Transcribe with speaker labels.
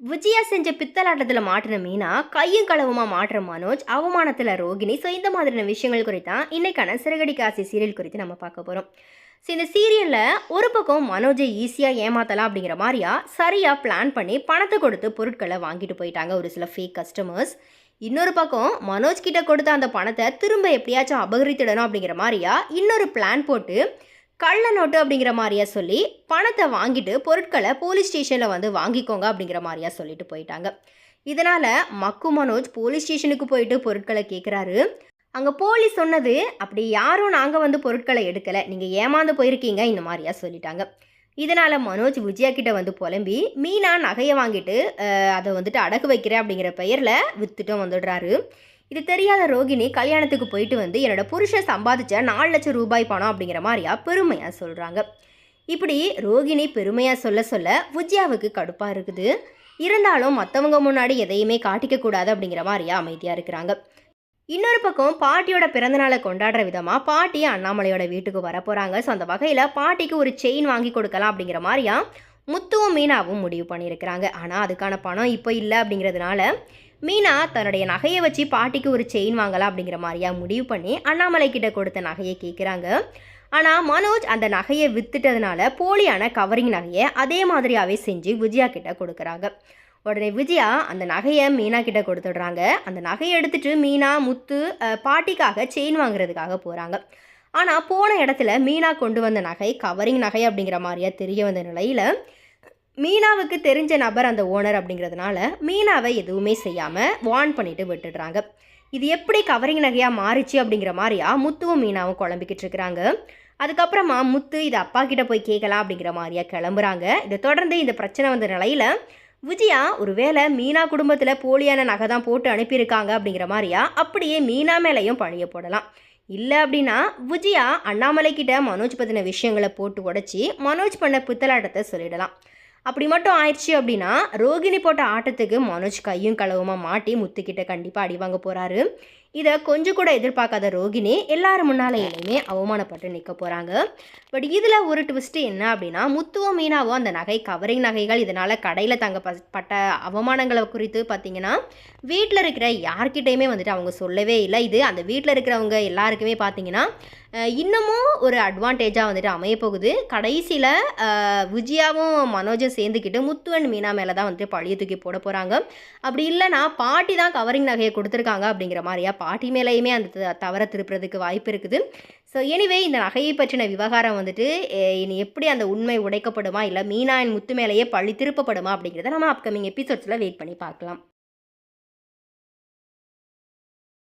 Speaker 1: விஜயா செஞ்ச பித்தலாட்டத்தில் மாட்டின மீனா கையும் களவுமா மாட்டுற மனோஜ் அவமானத்தில் ரோகிணி ஸோ இந்த மாதிரியான விஷயங்கள் குறித்தான் இன்னைக்கான சிறகடி காசி சீரியல் குறித்து நம்ம பார்க்க போகிறோம் ஸோ இந்த சீரியலில் ஒரு பக்கம் மனோஜை ஈஸியாக ஏமாத்தலாம் அப்படிங்கிற மாதிரியா சரியாக பிளான் பண்ணி பணத்தை கொடுத்து பொருட்களை வாங்கிட்டு போயிட்டாங்க ஒரு சில ஃபேக் கஸ்டமர்ஸ் இன்னொரு பக்கம் மனோஜ் கிட்ட கொடுத்த அந்த பணத்தை திரும்ப எப்படியாச்சும் அபகரித்திடணும் அப்படிங்கிற மாதிரியா இன்னொரு பிளான் போட்டு கள்ள நோட்டு அப்படிங்கிற மாதிரியா சொல்லி பணத்தை வாங்கிட்டு பொருட்களை போலீஸ் ஸ்டேஷனில் வந்து வாங்கிக்கோங்க அப்படிங்கிற மாதிரியா சொல்லிட்டு போயிட்டாங்க. இதனால் மக்கு மனோஜ் போலீஸ் ஸ்டேஷனுக்கு போயிட்டு பொருட்களை கேட்குறாரு அங்கே போலீஸ் சொன்னது அப்படி யாரும் நாங்கள் வந்து பொருட்களை எடுக்கலை. நீங்கள் ஏமாந்து போயிருக்கீங்க இந்த மாதிரியா சொல்லிட்டாங்க. இதனால் மனோஜ் விஜயா கிட்ட வந்து புலம்பி மீனா நகையை வாங்கிட்டு அதை வந்துட்டு அடகு வைக்கிறேன் அப்படிங்கிற பெயரில் வித்துட்டும் வந்துடுறாரு. இது தெரியாத ரோகிணி கல்யாணத்துக்கு போயிட்டு வந்து என்னோட புருஷன் சம்பாதிச்ச நாலு லட்சம் ரூபாய் பணம் அப்படிங்கிற மாதிரியா பெருமையாக சொல்கிறாங்க இப்படி ரோகிணி பெருமையாக சொல்ல சொல்ல விஜயாவுக்கு கடுப்பாக இருக்குது. இருந்தாலும் மற்றவங்க முன்னாடி எதையுமே காட்டிக்க கூடாது அப்படிங்கிற மாதிரியா அமைதியாக இருக்கிறாங்க. இன்னொரு பக்கம் பாட்டியோட பிறந்தநாளை கொண்டாடுற விதமாக பாட்டி அண்ணாமலையோட வீட்டுக்கு வர போகிறாங்க ஸோ அந்த வகையில் பாட்டிக்கு ஒரு செயின் வாங்கி கொடுக்கலாம் அப்படிங்கிற மாதிரியா முத்துவும் மீனாவும் முடிவு பண்ணியிருக்கிறாங்க. ஆனால் அதுக்கான பணம் இப்போ இல்லை அப்படிங்கிறதுனால மீனா தன்னுடைய நகையை வச்சு பாட்டிக்கு ஒரு செயின் வாங்கலாம் அப்படிங்கிற மாதிரியா முடிவு பண்ணி அண்ணாமலை கிட்ட கொடுத்த நகையை கேட்குறாங்க. ஆனால் மனோஜ் அந்த நகையை வித்துட்டதுனால போலியான கவரிங் நகையை அதே மாதிரியாவே செஞ்சு விஜயா கிட்ட கொடுக்குறாங்க. உடனே விஜயா அந்த நகையை மீனா கிட்ட கொடுத்துடுறாங்க. அந்த நகையை எடுத்துட்டு மீனா முத்து பாட்டிக்காக செயின் வாங்குறதுக்காக போகிறாங்க ஆனால் போன இடத்துல மீனா கொண்டு வந்த நகை கவரிங் நகை அப்படிங்கிற மாதிரியா தெரிய வந்த நிலையில் மீனாவுக்கு தெரிஞ்ச நபர் அந்த ஓனர் அப்படிங்கிறதுனால மீனாவை எதுவுமே செய்யாமல் வார்ன் பண்ணிட்டு விட்டுடுறாங்க. இது எப்படி கவரிங் நகையாக மாறிச்சு அப்படிங்கிற மாதிரியா முத்துவும் மீனாவும் குழம்பிக்கிட்டு இருக்கிறாங்க. அதுக்கப்புறமா முத்து இது அப்பா கிட்ட போய் கேட்கலாம் அப்படிங்கிற மாதிரியா கிளம்புறாங்க. இதை தொடர்ந்து இந்த பிரச்சனை வந்த நிலையில் விஜயா ஒருவேளை மீனா குடும்பத்தில் போலியான நகை தான் போட்டு அனுப்பியிருக்காங்க அப்படிங்கிற மாதிரியா அப்படியே மீனா மேலேயும் பழிய போடலாம். இல்லை அப்படின்னா விஜயா அண்ணாமலைக்கிட்ட மனோஜ் பற்றின விஷயங்களை போட்டு உடச்சி மனோஜ் பண்ண புத்தலாட்டத்தை சொல்லிடலாம். அப்படி மட்டும் ஆயிடுச்சு அப்படின்னா ரோகிணி போட்ட ஆட்டத்துக்கு மனோஜ் கையும் களவுமா மாட்டி முத்துக்கிட்ட கண்டிப்பாக அடி வாங்க போகிறாரு இதை கொஞ்சம் கூட எதிர்பார்க்காத ரோகிணி எல்லாரும் முன்னாலேயுமே அவமானப்பட்டு நிற்க போகிறாங்க பட் இதில் ஒரு ட்விஸ்ட்டு என்ன அப்படின்னா முத்துவோ மீனாவும் அந்த நகை கவரிங் நகைகள் இதனால் கடையில் தங்க பட்ட அவமானங்களை குறித்து பார்த்தீங்கன்னா வீட்டில் இருக்கிற யார்கிட்டையுமே வந்துட்டு அவங்க சொல்லவே இல்லை. இது அந்த வீட்டில் இருக்கிறவங்க எல்லாருக்குமே பார்த்தீங்கன்னா இன்னமும் ஒரு அட்வான்டேஜாக வந்துட்டு அமையப்போகுது கடைசியில் விஜயாவும் மனோஜும் சேர்ந்துக்கிட்டு முத்து அண்ட் மீனா மேலே தான் வந்துட்டு பழிய தூக்கி போட போகிறாங்க அப்படி இல்லைன்னா பாட்டி தான் கவரிங் நகையை கொடுத்துருக்காங்க அப்படிங்கிற மாதிரியா பாட்டி மேலேயுமே அந்த த- தவறை திருப்புறதுக்கு வாய்ப்பு இருக்குது. ஸோ எனிவே இந்த நகையை பற்றின விவகாரம் வந்துட்டு இனி எப்படி அந்த உண்மை உடைக்கப்படுமா? இல்லை மீனாயின் முத்து மேலேயே பழி திருப்பப்படுமா? அப்படிங்கிறத நம்ம அப்கமிங் எபிசோட்ஸில் வெயிட் பண்ணி பார்க்கலாம்.